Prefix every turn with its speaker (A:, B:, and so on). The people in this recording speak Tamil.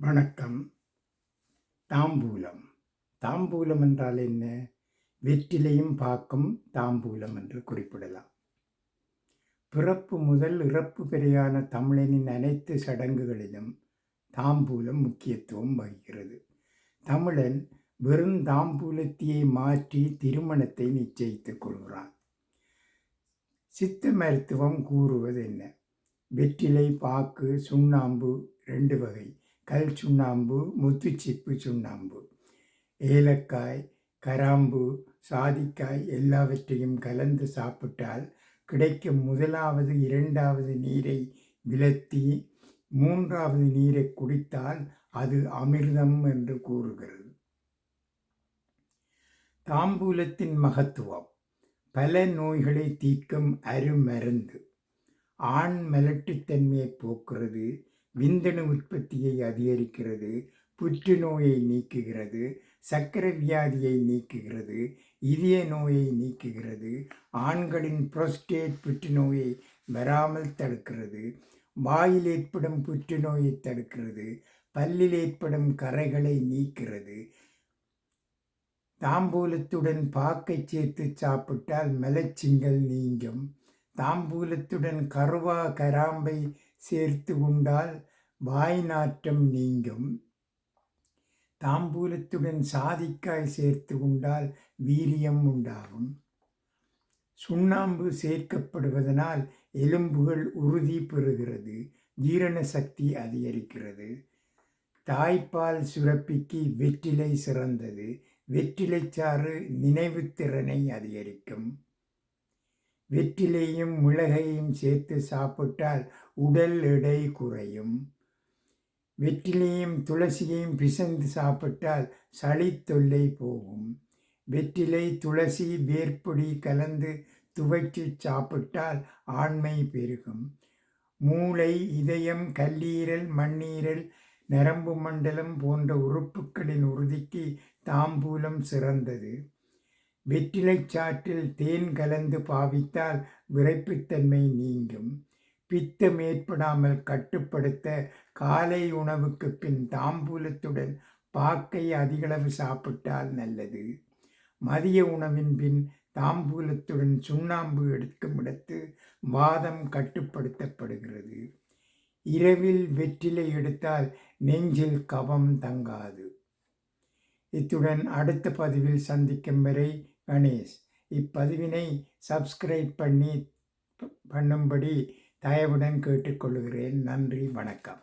A: வணக்கம். தாம்பூலம். தாம்பூலம் என்றால் என்ன? வெற்றிலையும் பாக்கும் தாம்பூலம் என்று குறிப்பிடலாம். பிறப்பு முதல் இறப்பு பெரியான தமிழனின் அனைத்து சடங்குகளிலும் தாம்பூலம் முக்கியத்துவம் வகிக்கிறது. தமிழன் வெறும் தாம்பூலத்தையே மாற்றி திருமணத்தை நிச்சயித்துக் கொள்கிறான். சித்த மருத்துவம் கூறுவது என்ன வெற்றிலை பாக்கு சுண்ணாம்பு ரெண்டு வகை. கல் சுண்ணாம்பு முத்துச்சிப்பு சுண்ணாம்பு ஏலக்காய் கராம்பு சாதிக்காய் எல்லாவற்றையும் கலந்து சாப்பிட்டால் கிடைக்கும் முதலாவது இரண்டாவது நீரை விலத்தி மூன்றாவது நீரை குடித்தால் அது அமிர்தம் என்று கூறுகிறது. தாம்பூலத்தின் மகத்துவம். பல நோய்களை தீர்க்கும் அருமருந்து. ஆண் மலட்டுத்தன்மையை போக்குறது விந்தணு உற்பத்தியை அதிகரிக்கிறது புற்றுநோயை நீக்குகிறது சர்க்கரை வியாதியை நீக்குகிறது இதய நோயை நீக்குகிறது ஆண்களின் புரோஸ்டேட் புற்றுநோயை வராமல் தடுக்கிறது வாயில் ஏற்படும் புற்றுநோயை தடுக்கிறது பல்லில் ஏற்படும் கரைகளை நீக்கிறது. தாம்பூலத்துடன் பாக்கை சேர்த்து சாப்பிட்டால் மலச்சிங்கல் நீங்கும். தாம்பூலத்துடன் கருவா கராம்பை சேர்த்து உண்டால் வாய் நாற்றம் நீங்கும். தாம்பூலத்துடன் சாதிக்காய் சேர்த்து உண்டால் வீரியம் உண்டாகும். சுண்ணாம்பு சேர்க்கப்படுவதனால் எலும்புகள் உறுதி பெறுகிறது ஜீரண சக்தி அதிகரிக்கிறது. தாய்ப்பால் சுரப்பிக்கு வெற்றிலை சிறந்தது வெற்றிலைச்சாறு நினைவுத்திறனை அதிகரிக்கும். வெற்றிலையும் மிளகையும் சேர்த்து சாப்பிட்டால் உடல் எடை குறையும். வெற்றிலையும் துளசியையும் பிசைந்து சாப்பிட்டால் சளி தொல்லை போகும். வெற்றிலை துளசி வேர்ப்பொடி கலந்து துவைச்சு சாப்பிட்டால் ஆண்மை பெருகும். மூளை இதயம் கல்லீரல் மண்ணீரல் நரம்பு மண்டலம் போன்ற உறுப்புகளின் உறுதிக்கு தாம்பூலம் சிறந்தது. வெற்றிலைச் சாற்றில் தேன் கலந்து பாவித்தால் விரைப்புத்தன்மை நீங்கும். பித்தம் ஏற்படாமல் கட்டுப்படுத்த காலை உணவுக்கு பின் தாம்பூலத்துடன் பாக்கை அதிகளவு சாப்பிட்டால் நல்லது. மதிய உணவின் பின் தாம்பூலத்துடன் சுண்ணாம்பு எடுக்கும் இடத்து வாதம் கட்டுப்படுத்தப்படுகிறது. இரவில் வெற்றிலை எடுத்தால் நெஞ்சில் கவம் தங்காது. இத்துடன் அடுத்த பதிவில் சந்திக்கும் வரை கணேஷ். இப்பதிவினை சப்ஸ்கிரைப் பண்ணி பண்ணும்படி தயவுடன் கேட்டுக்கொள்கிறேன். நன்றி வணக்கம்.